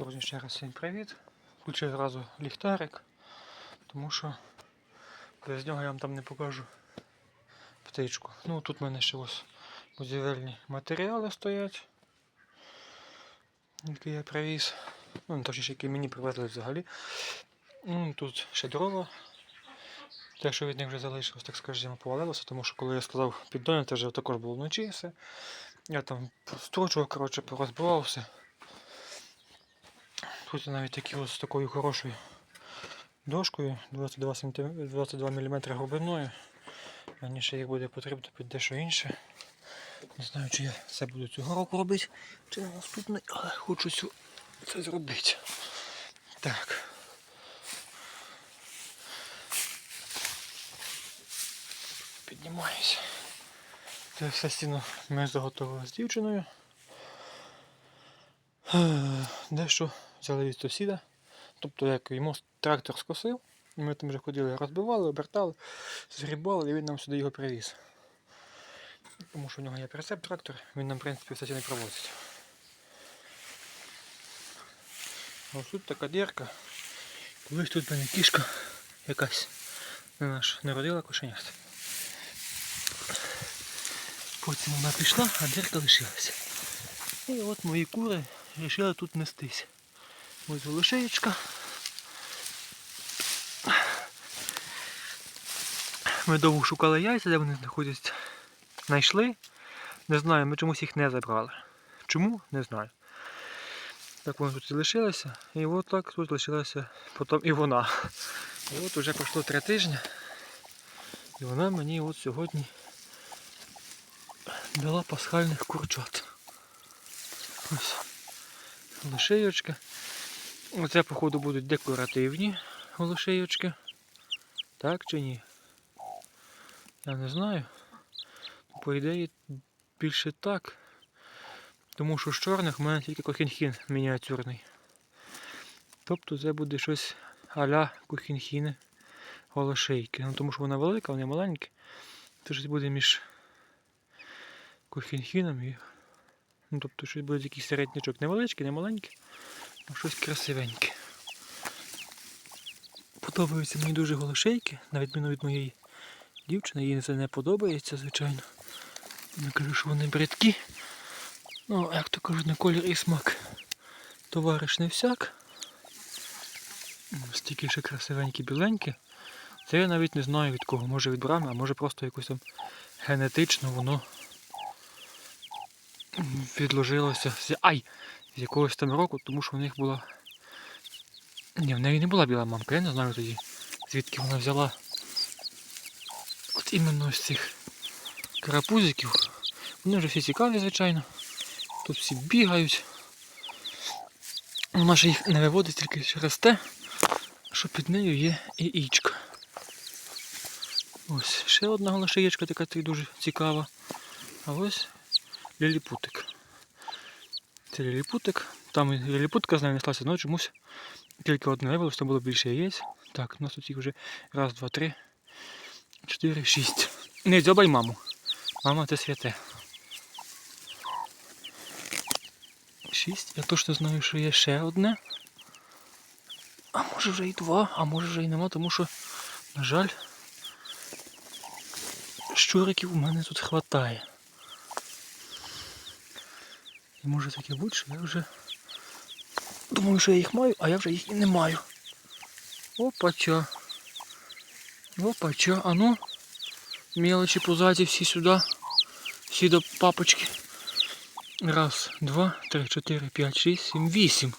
Друзі, ще раз всім привіт. Включив зразу ліхтарик, тому що без нього я вам там не покажу птичку. Ну тут в мене ще ось будівельні матеріали стоять, які я привіз. Ну, точніше, які мені привезли взагалі. Ну, тут ще дрова. Те, що від них вже залишилось, так скажімо, повалилося, тому що коли я сказав піддоня, це вже також було вночі все. Я там строчував, коротше, порозбивав все. Тут навіть такі ось з такою хорошою дошкою 22 см, 22 мм глибиною. Мені ще їх буде потрібно під дещо інше. Не знаю, чи я це буду цього року робити, чи на наступний, але хочу це зробити. Так. Піднімаюся. Це все стіну ми заготовили з дівчиною. Е, Дещо взяли від сусіда. Тобто як йому трактор скосив, ми там вже ходили, розбивали, обертали, згрібали, і він нам сюди його привіз. Тому що в нього є прицеп трактор, він нам в принципі все не провозить. Ось тут така дірка. Колись тут мене кішка якась не наш не родила кошенят. Потім вона пішла, а дірка лишилася. І от мої кури вирішили тут нестись. Ось лишеєчка. Ми довго шукали яйця, де вони знаходяться. Знайшли. Не знаю, ми чомусь їх не забрали. Чому? Не знаю. Так вони тут і лишилися. І от так тут лишилася потім і вона. І от вже пройшло три тижні. І вона мені от сьогодні дала пасхальних курчат. Ось. Лошейочки. Оце, походу, будуть декоративні голошейочки. Так чи ні? Я не знаю. По ідеї більше так. Тому що з чорних в мене тільки кохінхін мініатюрний. Тобто це буде щось а-ля кохінхіни голошейки. Ну, тому що вона велика, вони маленькі. Це щось буде між кохінхіном і. Ну, тобто щось буде якийсь середнячок. Невеличкий, не маленький, щось красивеньке. Подобаються мені дуже голошейки, на відміну від моєї дівчини, їй це не подобається, звичайно. Я кажу, що вони бридкі. Ну, як то кажуть, на колір і смак. Товариш не всяк. Такі ще красивенькі біленькі. Це я навіть не знаю від кого. Може від брами, а може просто якось там генетично воно відложилося. Ай! З якогось там року, тому що в них була. Ні, в неї не була біла мамка, я не знаю тоді, звідки вона взяла от іменно з цих карапузиків. Вони вже всі цікаві, звичайно. Тут всі бігають. Вона ж їх не виводить тільки через те, що під нею є яєчка. Ось ще одна голошиєчка така дуже цікава. А ось ліліпутик. Це ліліпутик. Там ліліпутка з нею неслася, але чомусь тільки одне виявилось, там було більше яєць. Так, у нас тут їх вже раз, два, три, чотири, шість. Не дзьобай маму. Мама це святе. Шість. Я точно знаю, що є ще одне. А може вже і два, а може вже і нема, тому що, на жаль, щуриків у мене тут хватає. І може таке бути, що я вже думаю, що я їх маю, а я вже їх і не маю. Опача. Опача, а ну. Мелочі пузаті всі сюди. Всі до папочки. Раз, два, три, чотири, п'ять, шість, сім, вісім.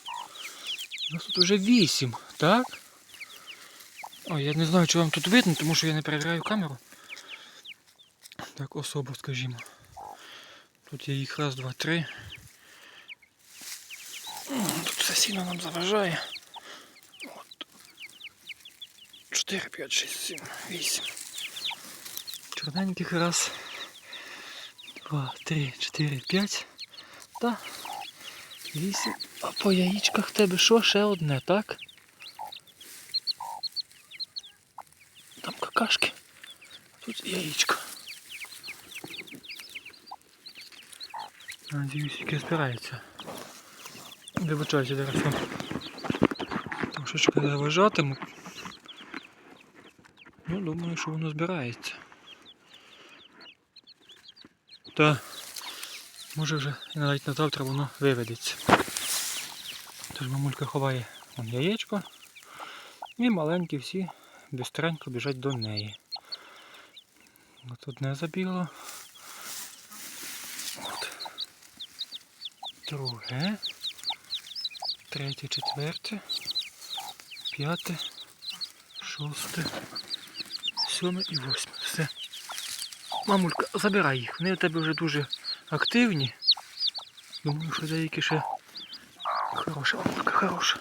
У нас тут вже вісім, так? Ой, я не знаю, чи вам тут видно, тому що я не перевіряю камеру. Так, особо, скажімо. Тут є їх раз, два, три. Сильно нам заважає. От. 4, 5, 6, 7, 8. Чорненьких раз. Два, три, чотири, п'ять. Та. Вісім. А по яєчках в тебе що? Ще одне, так? Там какашки. Тут яєчко. Надіюсь, яке збирається. Вибачаюся зараз вам. Трошечки заважатиму. Ну, думаю, що воно збирається. Та може вже і навіть на завтра воно виведеться. Тож мамулька ховає вон яєчко. І маленькі всі бистренько біжать до неї. От одне забігло. От. Друге. Третє, четверте. П'яте. Шосте. Сьоме і восьме. Все. Мамулька, забирай їх. Вони у тебе вже дуже активні. Думаю, що деякі ще хороша, мамулька, хороша.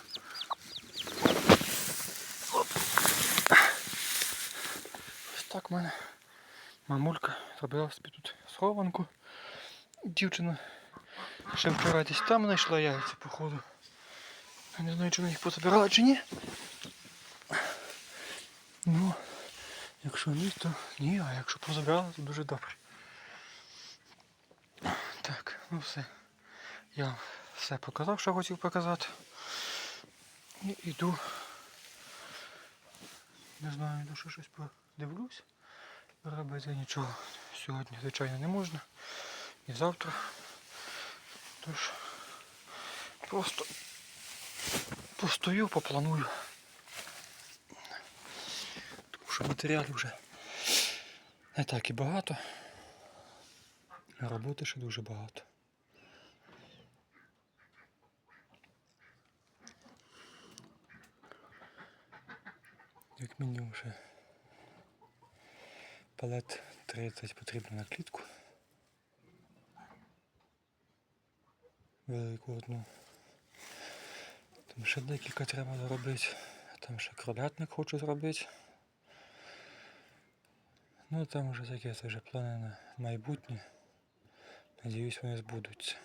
Ось так в мене мамулька зробила собі тут схованку. Дівчина ще вчора десь там знайшла яйця, походу. Я не знаю, чи вона їх позабирала чи ні. Ну, якщо ні, то ні, а якщо позабирала, то дуже добре. Так, ну все. Я все показав, що хотів показати. І йду. Не знаю, йду ще щось подивлюсь. Робити нічого сьогодні, звичайно, не можна. І завтра. Тож просто постою, попланую. Тому що матеріалів вже не так і багато. А роботи ще дуже багато. Як мінімум вже палет 30 потрібно на клітку. Велику одну. Ще декілька треба зробити. Там ще кролятник хочу зробити. Ну там вже таке, це вже плани на майбутнє. Надіюсь, вони збудуться.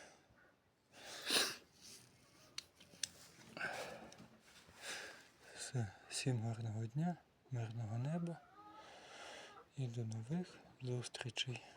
Все, всім гарного дня, мирного неба і до нових зустрічей.